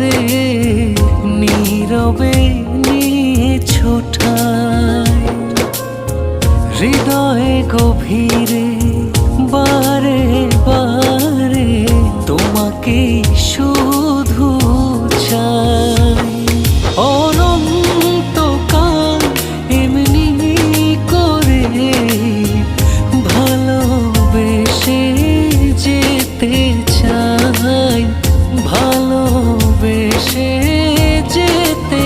করে নীরবে নিয়ে হৃদয়ে গভীরে বারে বারে তোমাকে সুর